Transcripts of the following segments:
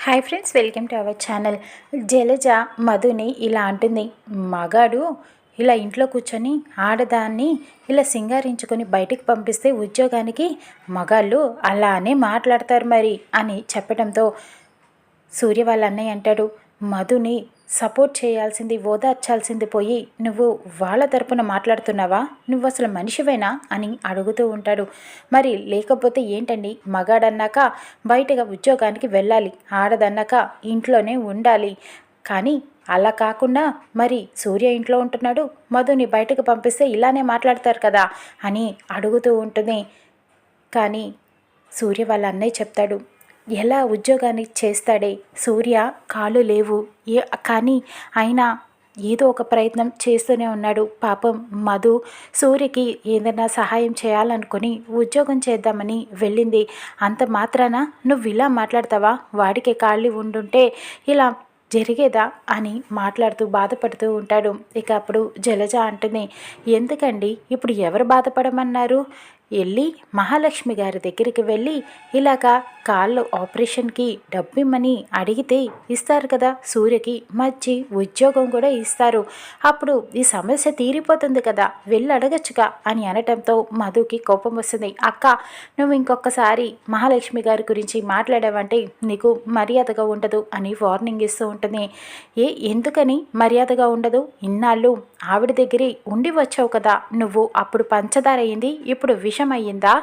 Hi friends welcome to our channel Jalaja మధుని ఇలా అంటుంది. మగాడు ఇలా ఇంట్లో కూర్చొని ఆడదాన్ని ఇలా సింగారించుకొని బయటికి పంపిస్తే ఉద్యోగానికి మగాళ్ళు అలానే మాట్లాడతారు మరి అని చెప్పడంతో సూర్య వాళ్ళ అన్నయ్య అంటాడు. మధుని సపోర్ట్ చేయాల్సింది ఓదార్చాల్సింది పోయి నువ్వు వాళ్ళ తరపున మాట్లాడుతున్నావా? నువ్వు అసలు మనిషివేనా? అని అడుగుతూ ఉంటాడు. మరి లేకపోతే ఏంటండి? మగాడన్నాక బయటగా ఉద్యోగానికి వెళ్ళాలి. ఆడదన్నాక ఇంట్లోనే ఉండాలి. కానీ అలా కాకుండా మరి సూర్య ఇంట్లో ఉంటున్నాడు. మధుని బయటకు పంపిస్తే ఇలానే మాట్లాడతారు కదా అని అడుగుతూ ఉంటుంది. కానీ సూర్య వాళ్ళ అన్నయ్య చెప్తాడు. ఎలా ఉద్యోగాన్ని చేస్తాడే? సూర్య కాళ్ళు లేవు. ఏ కానీ అయినా ఏదో ఒక ప్రయత్నం చేస్తూనే ఉన్నాడు. పాపం మధు సూర్యకి ఏదైనా సహాయం చేయాలనుకుని ఉద్యోగం చేద్దామని వెళ్ళింది. అంత మాత్రాన నువ్వు ఇలా మాట్లాడతావా? వాడికి కాళ్ళు ఉండుంటే ఇలా జరిగేదా? అని మాట్లాడుతూ బాధపడుతూ ఉంటాడు. ఇక అప్పుడు జలజ అంటుంది ఎందుకండి? ఇప్పుడు ఎవరు బాధపడమన్నారు? వెళ్ళి మహాలక్ష్మి గారి దగ్గరికి వెళ్ళి ఇలాగా కాళ్ళు ఆపరేషన్కి డబ్బు ఇమ్మని అడిగితే ఇస్తారు కదా సూర్యకి మంచి ఉద్యోగం కూడా ఇస్తారు. అప్పుడు ఈ సమస్య తీరిపోతుంది కదా వెళ్ళి అడగచ్చుగా అని అనటంతో మధుకి కోపం వస్తుంది. అక్క నువ్వు ఇంకొకసారి మహాలక్ష్మి గారి గురించి మాట్లాడావంటే నీకు మర్యాదగా ఉండదు అని వార్నింగ్ ఇస్తూ ఉంటుంది. ఏ ఎందుకని మర్యాదగా ఉండదు? ఇన్నాళ్ళు ఆవిడ దగ్గరే ఉండి వచ్చావు కదా. నువ్వు అప్పుడు పంచదార అయింది ఇప్పుడు విషం అయ్యిందా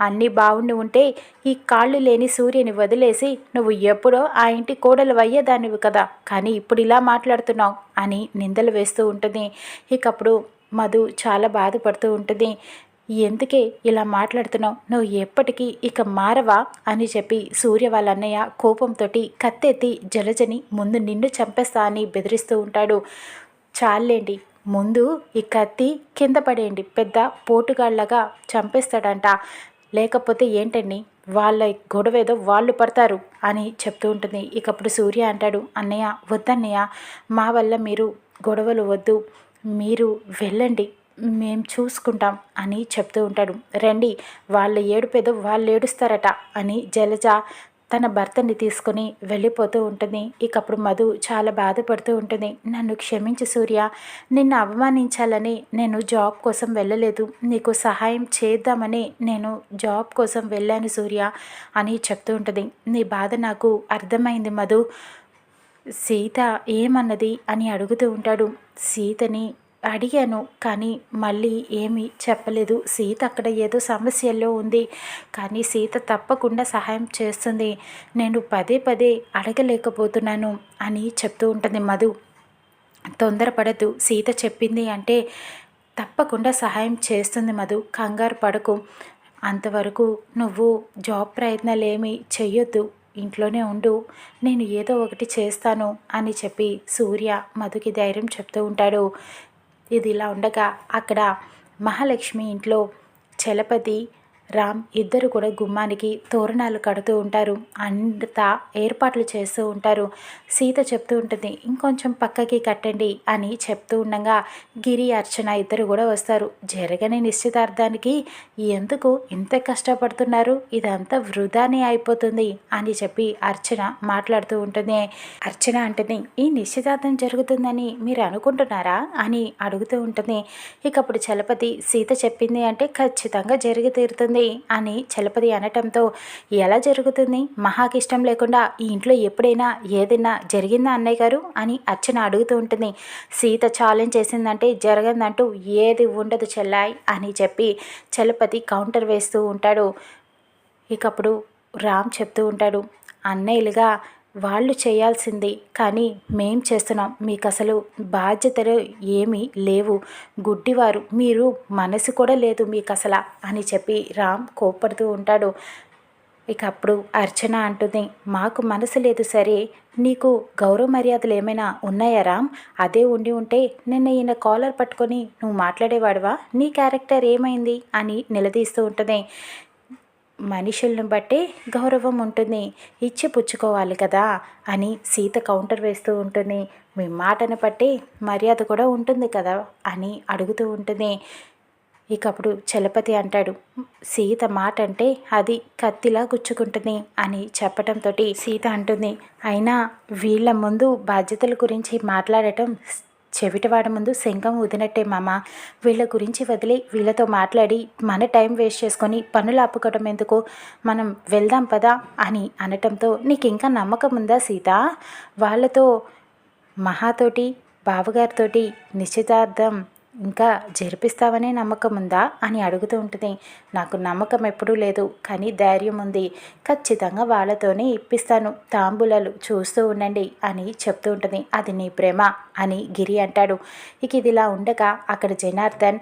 అన్నీ బాగుండి ఉంటే ఈ కాళ్ళు లేని సూర్యుని వదిలేసి నువ్వు ఎప్పుడో ఆ ఇంటి కోడలు అయ్యేదానివి కదా. కానీ ఇప్పుడు ఇలా మాట్లాడుతున్నావు అని నిందలు వేస్తూ ఉంటుంది. ఇకప్పుడు మధు చాలా బాధపడుతూ ఉంటుంది. ఎందుకే ఇలా మాట్లాడుతున్నావు? నువ్వు ఎప్పటికీ ఇక మారవా? అని చెప్పి సూర్య వాళ్ళ అన్నయ్య కోపంతో కత్తెత్తి జలజని ముందు నిన్ను చంపేస్తా అని బెదిరిస్తూ ఉంటాడు. చాలేండి ముందు ఈ కత్తి కింద పడేయండి. పెద్ద పోటుగాళ్ళగా చంపేస్తాడంట. లేకపోతే ఏంటండి? వాళ్ళ గొడవ ఏదో వాళ్ళు పడతారు అని చెప్తూ ఉంటుంది. ఇకప్పుడు సూర్య అంటాడు అన్నయ్య వద్దన్నయ్య మా వల్ల మీరు గొడవలు వద్దు. మీరు వెళ్ళండి. మేము చూసుకుంటాం అని చెప్తూ ఉంటాడు. రండి వాళ్ళ ఏడుపేదో వాళ్ళు ఏడుస్తారట అని జలజ తన భర్తని తీసుకొని వెళ్ళిపోతూ ఉంటుంది. ఇకప్పుడు మధు చాలా బాధపడుతూ ఉంటుంది. నన్ను క్షమించి సూర్య. నిన్ను అవమానించాలని నేను జాబ్ కోసం వెళ్ళలేదు. నీకు సహాయం చేద్దామని నేను జాబ్ కోసం వెళ్ళాను సూర్య అని చెప్తూ ఉంటుంది. నీ బాధ నాకు అర్థమైంది మధు. సీత ఏమన్నది అని అడుగుతూ ఉంటాడు. సీతని అడిగాను కానీ మళ్ళీ ఏమీ చెప్పలేదు. సీత అక్కడ ఏదో సమస్యల్లో ఉంది కానీ సీత తప్పకుండా సహాయం చేస్తుంది. నేను పదే పదే అడగలేకపోతున్నాను అని చెప్తూ ఉంటుంది మధు. తొందరపడద్దు సీత చెప్పింది అంటే తప్పకుండా సహాయం చేస్తుంది మధు. కంగారు పడకు. అంతవరకు నువ్వు జాబ్ ప్రయత్నాలు ఏమి చెయ్యొద్దు ఇంట్లోనే ఉండు నేను ఏదో ఒకటి చేస్తాను అని చెప్పి సూర్య మధుకి ధైర్యం చెప్తూ ఉంటాడు. ఇది ఇలా ఉండగా అక్కడ మహాలక్ష్మి ఇంట్లో చలపతి రామ్ ఇద్దరు కూడా గుమ్మానికి తోరణాలు కడుతూ ఉంటారు. అంతా ఏర్పాట్లు చేస్తూ ఉంటారు. సీత చెప్తూ ఉంటుంది ఇంకొంచెం పక్కకి కట్టండి అని చెప్తూ ఉండగా గిరి అర్చన ఇద్దరు కూడా వస్తారు. జరగని నిశ్చితార్థానికి ఎందుకు ఇంత కష్టపడుతున్నారు? ఇదంతా వృధానే అయిపోతుంది అని చెప్పి అర్చన మాట్లాడుతూ ఉంటుంది. అర్చన అంటుంది ఈ నిశ్చితార్థం జరుగుతుందని మీరు అనుకుంటున్నారా? అని అడుగుతూ ఉంటుంది. ఇకప్పుడు చలపతి సీత చెప్పింది అంటే ఖచ్చితంగా జరిగి తీరుతుంది. జరుగుతుంది అని చలపతి అనటంతో ఎలా జరుగుతుంది? మహాకి ఇష్టం లేకుండా ఈ ఇంట్లో ఎప్పుడైనా ఏదైనా జరిగిందా అన్నయ్య గారు? అని అర్చన అడుగుతూ ఉంటుంది. సీత ఛాలెంజ్ చేసిందంటే జరగదంటూ ఏది ఉండదు చెల్లాయ్ అని చెప్పి చలపతి కౌంటర్ వేస్తూ ఉంటాడు. ఇకప్పుడు రామ్ చెప్తూ ఉంటాడు. అన్నయ్యలుగా వాళ్ళు చేయాల్సింది. కానీ మేం చేస్తున్నాం. మీకు అసలు బాధ్యతలు ఏమీ లేవు. గుడ్డివారు. మీరు మనసు కూడా లేదు మీకు అసలు అని చెప్పి రామ్ కోప్పడుతూ ఉంటాడు. ఇక అప్పుడు అర్చన అంటుంది మాకు మనసు లేదు సరే. నీకు గౌరవ మర్యాదలు ఏమైనా ఉన్నాయా రామ్? అదే ఉండి ఉంటే నిన్న ఈయన కాలర్ పట్టుకొని నువ్వు మాట్లాడేవాడువా? నీ క్యారెక్టర్ ఏమైంది? అని నిలదీస్తూ ఉంటుంది. మనుషులను బట్టి గౌరవం ఉంటుంది. ఇచ్చి పుచ్చుకోవాలి కదా అని సీత కౌంటర్ వేస్తూ ఉంటుంది. మీ మాటను బట్టి మర్యాద కూడా ఉంటుంది కదా అని అడుగుతూ ఉంటుంది. ఇకప్పుడు చలపతి అంటాడు సీత మాట అంటే అది కత్తిలా గుచ్చుకుంటుంది అని చెప్పడంతో సీత అంటుంది. అయినా వీళ్ళ ముందు బాధ్యతల గురించి మాట్లాడటం చెవిటవాడ ముందు శంఖం వదినట్టే మామ. వీళ్ళ గురించి వదిలి వీళ్ళతో మాట్లాడి మన టైం వేస్ట్ చేసుకొని పనులు ఆపుకోవడం ఎందుకు? మనం వెళ్దాం పదా అని అనటంతో నీకు ఇంకా నమ్మకం ఉందా సీత? వాళ్ళతో మహాతోటి బావగారితోటి నిశ్చితార్థం ఇంకా జరిపిస్తావనే నమ్మకం ఉందా అని అడుగుతూ ఉంటుంది. నాకు నమ్మకం ఎప్పుడూ లేదు కానీ ధైర్యం ఉంది. ఖచ్చితంగా వాళ్ళతోనే ఇప్పిస్తాను తాంబూలాలు చూస్తూ ఉండండి అని చెప్తూ ఉంటుంది. అది నీ ప్రేమ అని గిరి అంటాడు. ఇక ఇది ఇలా ఉండగా అక్కడ జనార్దన్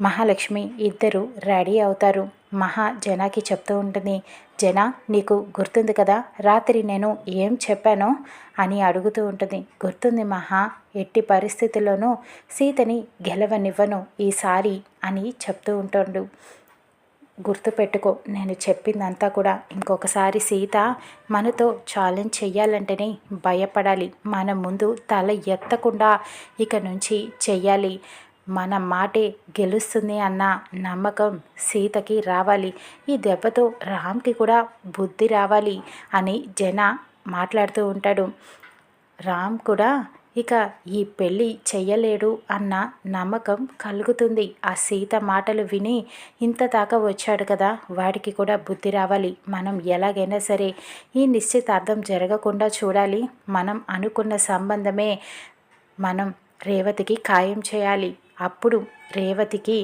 మహాలక్ష్మి ఇద్దరు రెడీ అవుతారు. మహా జనాకి చెప్తూ ఉంటుంది జన నీకు గుర్తుంది కదా రాత్రి నేను ఏం చెప్పానో? అని అడుగుతూ ఉంటుంది. గుర్తుంది మహా ఎట్టి పరిస్థితుల్లోనూ సీతని గెలవనివ్వను ఈసారి అని చెప్తూ ఉంటాడు. గుర్తుపెట్టుకో నేను చెప్పిందంతా కూడా. ఇంకొకసారి సీత మనతో ఛాలెంజ్ చెయ్యాలంటేనే భయపడాలి. మన ముందు తల ఎత్తకుండా ఇక నుంచి చెయ్యాలి. మన మాటే గెలుస్తుంది అన్న నమ్మకం సీతకి రావాలి. ఈ దెబ్బతో రామ్కి కూడా బుద్ధి రావాలి అని జన మాట్లాడుతూ ఉంటాడు. రామ్ కూడా ఇక ఈ పెళ్ళి చెయ్యలేడు అన్న నమ్మకం కలుగుతుంది. ఆ సీత మాటలు విని ఇంత దాకా వచ్చాడు కదా వాడికి కూడా బుద్ధి రావాలి. మనం ఎలాగైనా సరే ఈ నిశ్చితార్థం జరగకుండా చూడాలి. మనం అనుకున్న సంబంధమే మనం రేవతికి ఖాయం చేయాలి. అప్పుడు రేవతికి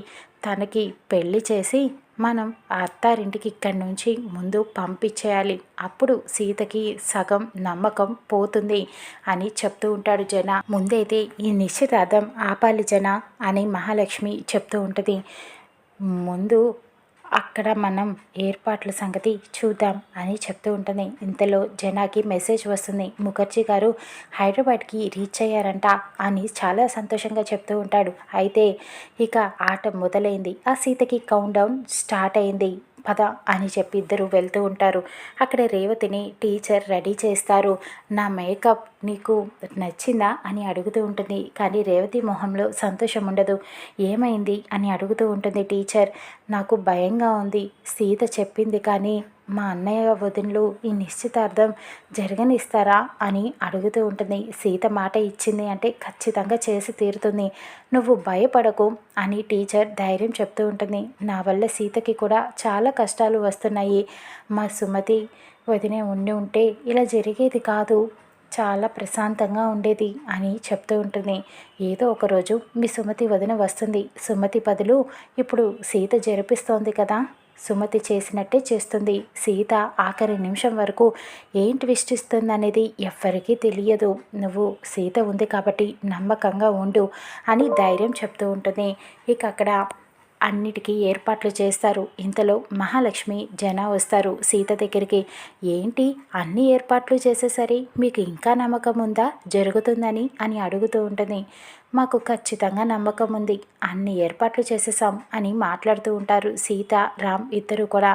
తనకి పెళ్ళి చేసి మనం ఆ అత్తారింటికి ఇక్కడి నుంచి ముందు పంపించేయాలి. అప్పుడు సీతకి సగం నమ్మకం పోతుంది అని చెప్తూ ఉంటాడు జన. ముందైతే ఈ నిశ్చితార్థం ఆపాలి జన అని మహాలక్ష్మి చెప్తూ ఉంటుంది. ముందు అక్కడ మనం ఏర్పాట్ల సంగతి చూద్దాం అని చెప్తూ ఉంటుంది. ఇంతలో జనాకి మెసేజ్ వస్తుంది. ముఖర్జీ గారు హైదరాబాద్కి రీచ్ అయ్యారంట అని చాలా సంతోషంగా చెప్తూ ఉంటాడు. అయితే ఇక ఆట మొదలైంది. ఆ సీతకి కౌంట్ డౌన్ స్టార్ట్ అయింది. పద అని చెప్పి ఇద్దరు వెళ్తూ ఉంటారు. అక్కడ రేవతిని టీచర్ రెడీ చేస్తారు. నా మేకప్ నీకు నచ్చిందా అని అడుగుతూ ఉంటుంది. కానీ రేవతి మొహంలో సంతోషం ఉండదు. ఏమైంది? అని అడుగుతూ ఉంటుంది టీచర్. నాకు భయంగా ఉంది. సీత చెప్పింది కానీ మా అన్నయ్య వదినలు ఈ నిశ్చితార్థం జరగనిస్తారా అని అడుగుతూ ఉంటుంది. సీత మాట ఇచ్చింది అంటే ఖచ్చితంగా చేసి తీరుతుంది. నువ్వు భయపడకు అని టీచర్ ధైర్యం చెప్తూ ఉంటుంది. నా వల్ల సీతకి కూడా చాలా కష్టాలు వస్తున్నాయి. మా సుమతి వదినే ఉండి ఉంటే ఇలా జరిగేది కాదు చాలా ప్రశాంతంగా ఉండేది అని చెప్తూ ఉంటుంది. ఏదో ఒకరోజు మీ సుమతి వదిన వస్తుంది. సుమతి బదులు ఇప్పుడు సీత జరిపిస్తోంది కదా? సుమతి చేసినట్టే చేస్తుంది. సీత ఆఖరి నిమిషం వరకు ఏం ట్విస్ట్ ఇస్తుందనేది ఎవ్వరికీ తెలియదు. నువ్వు సీత ఉంది కాబట్టి నమ్మకంగా ఉండు అని ధైర్యం చెప్తూ ఉంటుంది. ఇక అక్కడ అన్నిటికీ ఏర్పాట్లు చేస్తారు. ఇంతలో మహాలక్ష్మి జన వస్తారు. సీత దగ్గరికి ఏంటి? అన్ని ఏర్పాట్లు చేసేసరి మీకు ఇంకా నమ్మకం ఉందా? జరుగుతుందని? అని అడుగుతూ ఉంటుంది. మాకు ఖచ్చితంగా నమ్మకం ఉంది. అన్ని ఏర్పాట్లు చేసేసాం అని మాట్లాడుతూ ఉంటారు. సీత రామ్ ఇద్దరు కూడా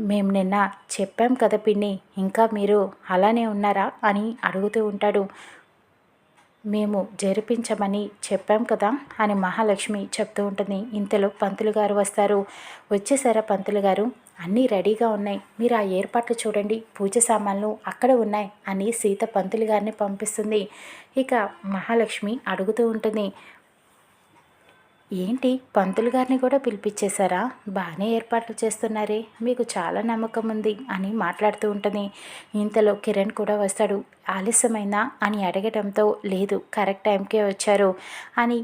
మేము నిన్న చెప్పాం కదా పిన్ని ఇంకా మీరు అలానే ఉన్నారా? అని అడుగుతూ ఉంటాడు. మేము జరిపించమని చెప్పాం కదా అని మహాలక్ష్మి చెప్తూ ఉంటుంది. ఇంతలో పంతులు గారు వస్తారు. వచ్చేసారా పంతులు గారు? అన్నీ రెడీగా ఉన్నాయి. మీరు ఆ ఏర్పాట్లు చూడండి. పూజ సామాన్లు అక్కడ ఉన్నాయి అని సీత పంతులు గారిని పంపిస్తుంది. ఇక మహాలక్ష్మి అడుగుతూ ఉంటుంది. ఏంటి? పంతులు గారిని కూడా పిలిపించేశారా బాగానే ఏర్పాట్లు చేస్తున్నారే. మీకు చాలా నమ్మకం ఉంది అని మాట్లాడుతూ ఉంటుంది. ఇంతలో కిరణ్ కూడా వస్తాడు. ఆలస్యమైందా? అని అడగడంతో లేదు కరెక్ట్ టైంకే వచ్చారు అని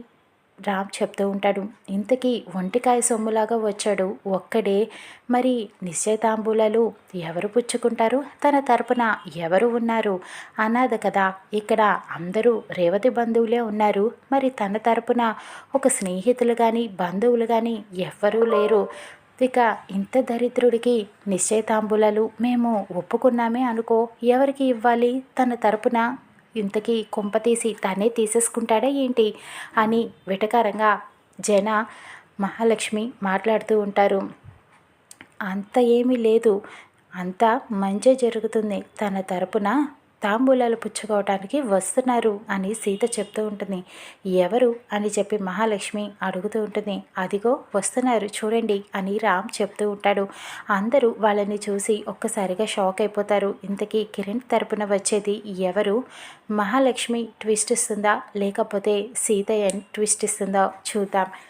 రామ్ చెప్తూ ఉంటాడు ఇంతకీ ఒంటికాయ సొమ్ములాగా వచ్చాడు ఒక్కడే. మరి నిశ్చయతాంబూలాలు ఎవరు పుచ్చుకుంటారు? తన తరపున ఎవరు ఉన్నారు? అనాథ కదా ఇక్కడ అందరూ రేవతి బంధువులే ఉన్నారు. మరి తన తరపున ఒక స్నేహితులు కానీ బంధువులు కానీ ఎవ్వరూ లేరు. ఇక ఇంత దరిద్రుడికి నిశ్చయతాంబూలాలు మేము ఒప్పుకున్నామే అనుకో ఎవరికి ఇవ్వాలి? తన తరపున ఇంతకీ కొంపతీసి తనే తీసేసుకుంటాడా ఏంటి అని వెటకారంగా జన మహాలక్ష్మి మాట్లాడుతూ ఉంటారు. అంత ఏమీ లేదు. అంతా మంచి జరుగుతుంది తన తరపున. తాంబూలాలు పుచ్చుకోవటానికి వస్తున్నారు అని సీత చెప్తూ ఉంటుంది. ఎవరు? అని చెప్పి మహాలక్ష్మి అడుగుతూ ఉంటుంది. అదిగో వస్తున్నారు చూడండి అని రామ్ చెప్తూ ఉంటాడు. అందరూ వాళ్ళని చూసి ఒక్కసారిగా షాక్ అయిపోతారు. ఇంతకీ కిరణ్ తరపున వచ్చేది ఎవరు? మహాలక్ష్మి ట్విస్ట్ ఇస్తుందా? లేకపోతే సీతయ్య ట్విస్ట్ ఇస్తుందా? చూద్దాం.